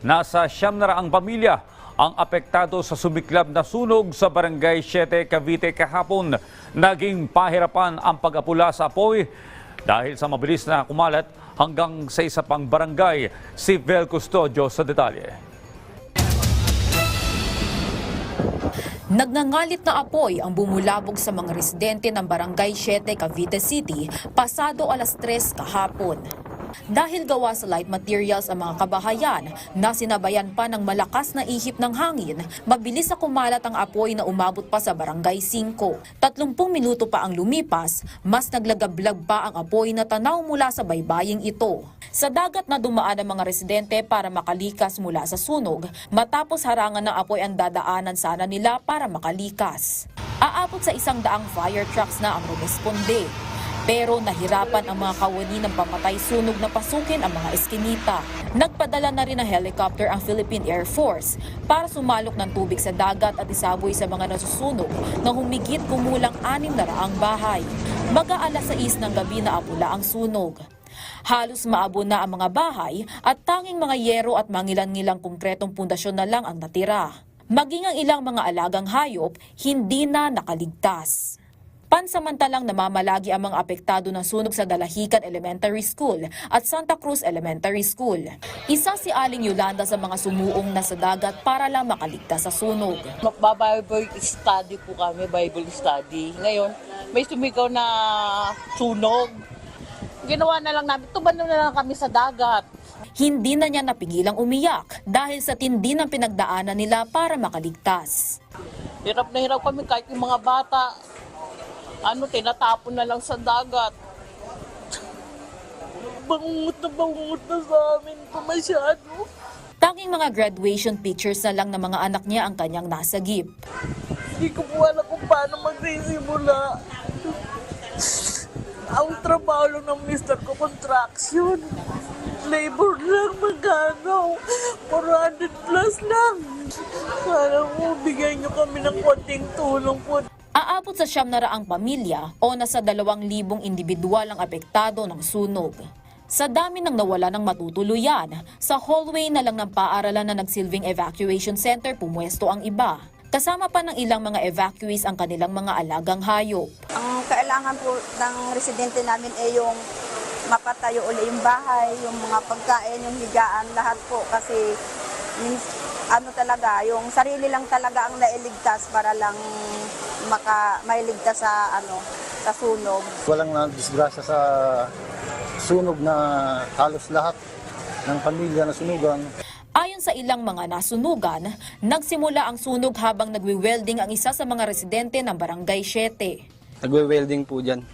Nasa siyam na raang pamilya ang apektado sa sumiklab na sunog sa Barangay 7 Cavite kahapon. Naging pahirapan ang pag-apula sa apoy dahil sa mabilis na kumalat hanggang sa isa pang barangay. Si Vel Custodio sa detalye. Nagngangalit na apoy ang bumulabog sa mga residente ng Barangay 7 Cavite City pasado alas 3 kahapon. Dahil gawa sa light materials ang mga kabahayan na sinabayan pa ng malakas na ihip ng hangin, mabilis na kumalat ang apoy na umabot pa sa Barangay 5. 30 minuto pa ang lumipas, mas naglagablag pa ang apoy na tanaw mula sa baybaying ito. Sa dagat na dumaan ang mga residente para makalikas mula sa sunog, matapos harangan ng apoy ang dadaanan sana nila para makalikas. Aabot sa isang daang fire trucks na ang rumisponde. Pero nahirapan ang mga kawani ng pamatay sunog na pasukin ang mga eskinita. Nagpadala na rin ng helicopter ang Philippine Air Force para sumalok ng tubig sa dagat at isaboy sa mga nasusunog na humigit kumulang anim na raang bahay. Mag-aalas 6 ng gabi na apula ang sunog. Halos maabo na ang mga bahay at tanging mga yero at mangilan-ngilang konkretong pundasyon na lang ang natira. Maging ang ilang mga alagang hayop hindi na nakaligtas. Pansamantalang namamalagi ang mga apektado ng sunog sa Dalahican Elementary School at Santa Cruz Elementary School. Isa si Aling Yolanda sa mga sumuong na sa dagat para lang makaligtas sa sunog. Magbabible study po kami, Bible study. Ngayon, may sumigaw na sunog. Ginawa na lang namin, tuban na lang kami sa dagat. Hindi na niya napigilang umiyak dahil sa tindi ng pinagdaanan nila para makaligtas. Hirap na hirap kami kahit yung mga bata. Ano, tinatapon na lang sa dagat. Bangungot na bangungot na sa amin ito masyado. Tanging mga graduation pictures na lang ng mga anak niya ang kanyang nasagip. Hindi ko po alam kung paano magsisimula. Ang trabaho lang ng mister ko, contraction. Labor lang, magkano? 400 plus lang. Sana mo, bigyan nyo kami ng konting tulong po. Aabot sa siyam na raang pamilya o nasa dalawang libong individual ang apektado ng sunog. Sa dami ng nawala ng matutuluyan, sa hallway na lang ng paaralan na nagsilbing evacuation center pumwesto ang iba. Kasama pa ng ilang mga evacuees ang kanilang mga alagang hayop. Ang kailangan po ng residente namin ay yung mapatayo uli yung bahay, yung mga pagkain, yung higaan, lahat po kasi ano talaga, yung sarili lang talaga ang nailigtas para lang maka mailigtas sa ano sa sunog. Walang na disgrasya sa sunog na halos lahat ng pamilya na sunugan. Ayon sa ilang mga nasunugan, nagsimula ang sunog habang nagwi-welding ang isa sa mga residente ng Barangay 7. Nagwe-welding po dyan.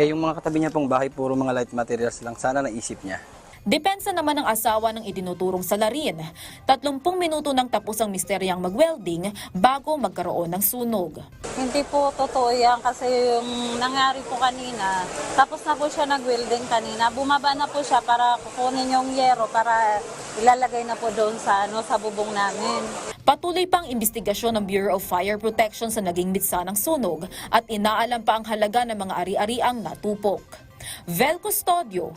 Eh, yung mga katabi niya pong bahay, puro mga light materials lang. Sana naisip niya. Depensa naman ng asawa ng itinuturong salarin. 30 minuto nang tapos ang misteryang mag-welding bago magkaroon ng sunog. Hindi po totoo yan kasi yung nangyari po kanina, tapos na po siya nag-welding kanina, bumaba na po siya para kukunin yung yero para ilalagay na po doon sa, ano, sa bubong namin. Patuloy pang investigasyon ng Bureau of Fire Protection sa naging mitsa ng sunog at inaalam pa ang halaga ng mga ari-ariang natupok. Vel Custodio